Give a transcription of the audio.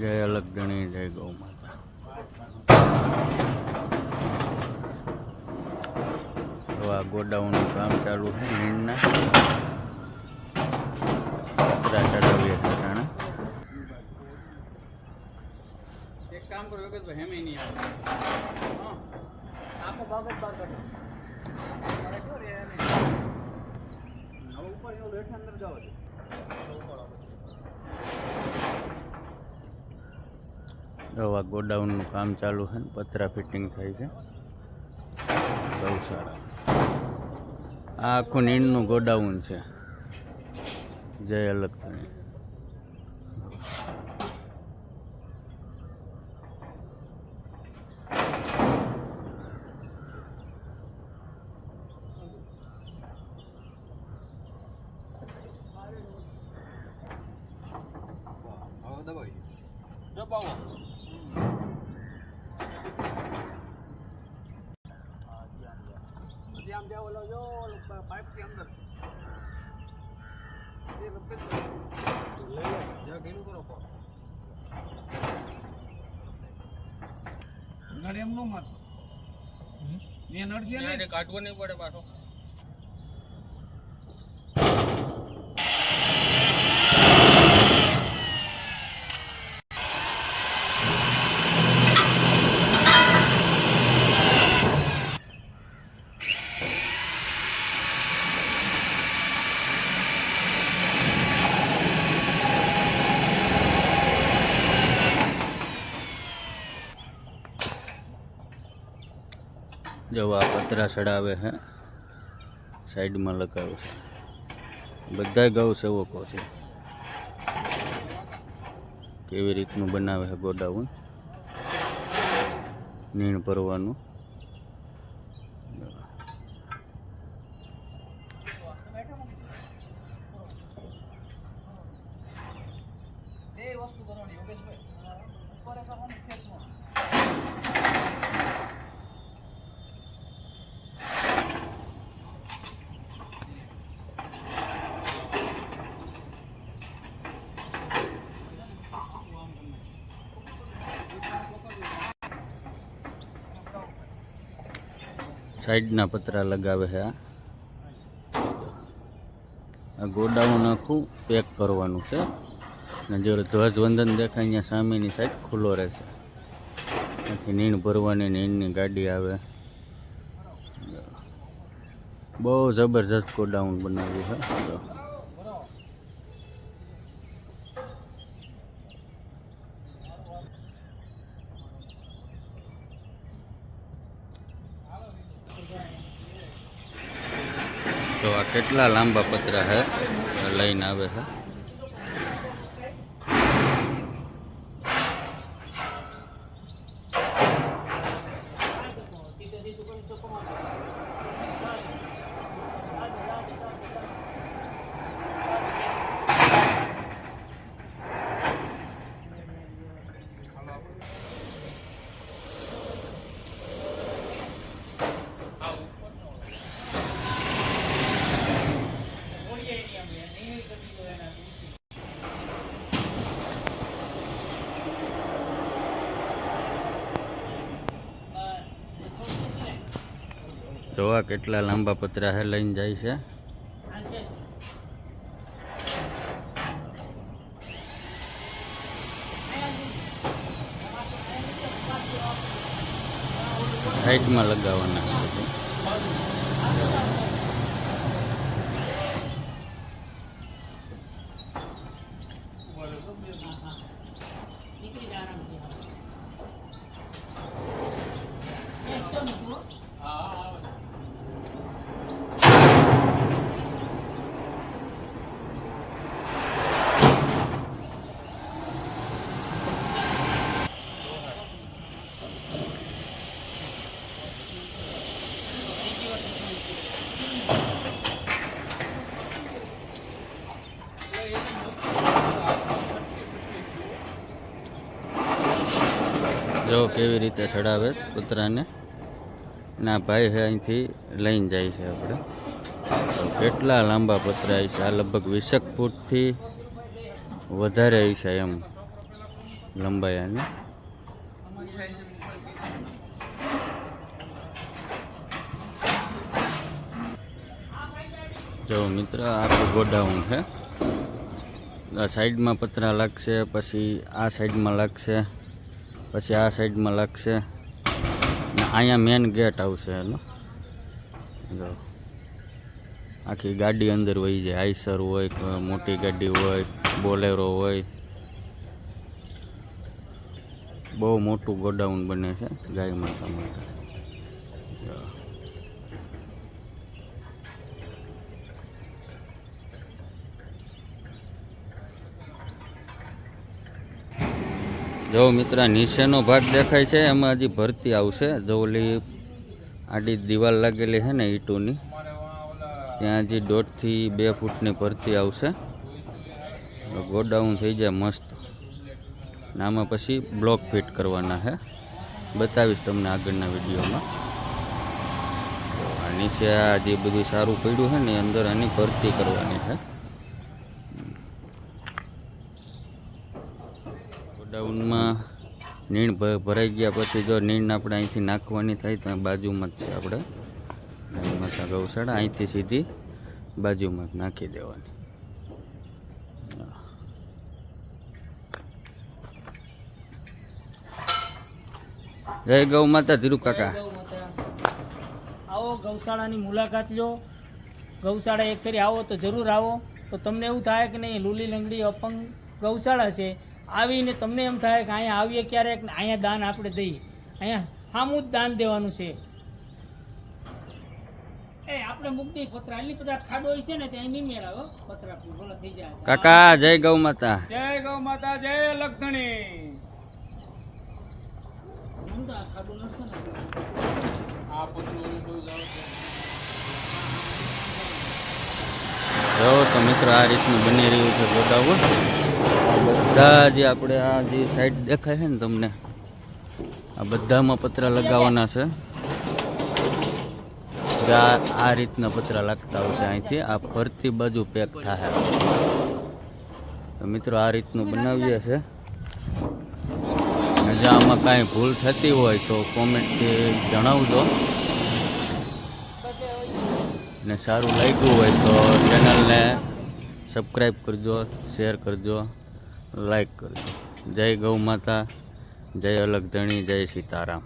જય અલગ ગણી જય ગૌ માતા. તો આ ગોડાઉનનું કામ ચાલુ છે નીણના પતરા ચડાવીએ કારણે એક કામ કરો, યોગેશભાઈ, હેમે નહીં આવે આખો ભાગ જ બહાર કાઢો? હવે ઉપર, એવો હેઠ અંદર જાઓ છો. આ ગોડાઉનનું કામ ચાલુ છે ને પતરા ફિટિંગ થાય છે. બહુ સારા. આ આખું નીણનું ગોડાઉન છે. જય અલગ ગણી દબાવી. દબાવો ઓલો જો ઓલો પા- પાઇપથી અંદર. એ લઈ લો જરા કરો પગ. નળ એમ નો મારતો ને નળ છે ને? કાઢવો નહીં પડે પાછો. જો આ પતરા ચડાવે છે સાઈડમાં લગાવ્યું છે. બધા ગૌ સેવકો છે. કેવી રીતનું બનાવે છે ગોડાઉન? નીણ ભરવાનું. વસ્તુ કરવાની સાઈડના પતરા લગાવે છે આ. ગોડાઉન આખું પેક કરવાનું છે. અને જો ધ્વજવંદન દેખાય, અહીંયા સામેની સાઈડ ખુલ્લો રહેશે. ત્યાંથી નીણ ભરવાની નીણની ગાડી આવે. બહુ જબરજસ્ત ગોડાઉન બનાવ્યું છે. કેટલા લાંબા પતરા હે? લઈને આવે છે જોવા કેટલા લાંબા પતરા હે લઈને જાય છે. સાઈડમાં લગાવવાના છે બધું. જો કેવી રીતે ચડાવે કૂતરાને? ના ભાઈ છે અહીંથી લઈને જાય છે આપણે. કેટલા લાંબા પતરા છે. આ લગભગ વીસેક ફૂટથી વધારે છે એમ લંબાઈ આની જો મિત્ર આખું ગોડાઉન છે. આ સાઈડમાં પતરા લાગશે, પછી આ સાઈડમાં લાગશે. પછી આ સાઈડમાં લાગશે. ને અહીંયા મેન ગેટ આવશે એનો. જો. આખી ગાડી અંદર વહી જાય. આઈસર હોય મોટી ગાડી હોય, બોલેરો હોય. બહુ મોટું ગોડાઉન બને છે ગાય માતા માટે. જો મિત્ર, નીચેનો ભાગ દેખાય છે, એમાં હજી ભરતી આવશે. જો ઓલી આડી દિવાલ લાગેલી છે ને ઈંટોની, ત્યાં હજી દોઢથી બે ફૂટની ભરતી આવશે. ગોડાઉન થઈ જાય મસ્ત. ને આમાં પછી બ્લોક ફિટ કરવાના છે. બતાવીશ તમને આગળના વિડીયોમાં. નીચે આ જે બધું સારું પડ્યું છે ને અંદર આની ભરતી કરવાની છે. ગોડાઉનમાં નીણ ભરાઈ ગયા પછી જો નીણ આપણે અહીંથી નાખવાની થાય તો બાજુમાં જ છે આપણે. માતા ગૌશાળા અહીંથી સીધી બાજુમાં જ નાખી દેવાની. જય ગૌ માતા ધીરુ કાકા. આવો ગૌશાળાની મુલાકાત લો. ગૌશાળા એક ફેરી આવો તો જરૂર આવો. તો તમને એવું થાય કે નહીં લૂલી લંગડી અપંગ ગૌશાળા છે. આવીને તમને એમ થાય કે અહીંયા આવીએ ક્યારેક અહીંયા દાન આપણે દઈએ. અહીંયા સામું જ દાન દેવાનું છે. એ આપણે મુક્તિ પતરા બધા ખાડો છે ને ત્યાં નહીં મેળાવો પતરા બોલો થઈ જાય. કાકા જય ગૌ માતા. જય ગૌ માતા જય લખણી જો તો મિત્રો આ રીતનું બની રહ્યું છે ગોડાઉન. બધા જે આપણે આ જે સાઈડ દેખાય છે ને તમને, આ બધામાં પતરા લગાવવાના છે. આ રીતના પતરા લાગતા હોય છે અહીંથી. આ ફરતી બાજુ પેક થાય. તો મિત્રો, આ રીતનું બનાવીએ છે. જો આમાં કાંઈ ભૂલ થતી હોય તો કોમેન્ટથી જણાવજો. ને સારું લાગ્યું હોય તો ચેનલને સબસ્ક્રાઈબ કરજો શેર કરજો લાઈક કરજો. જય ગૌ માતા જય અલગ ધણી જય સીતારામ.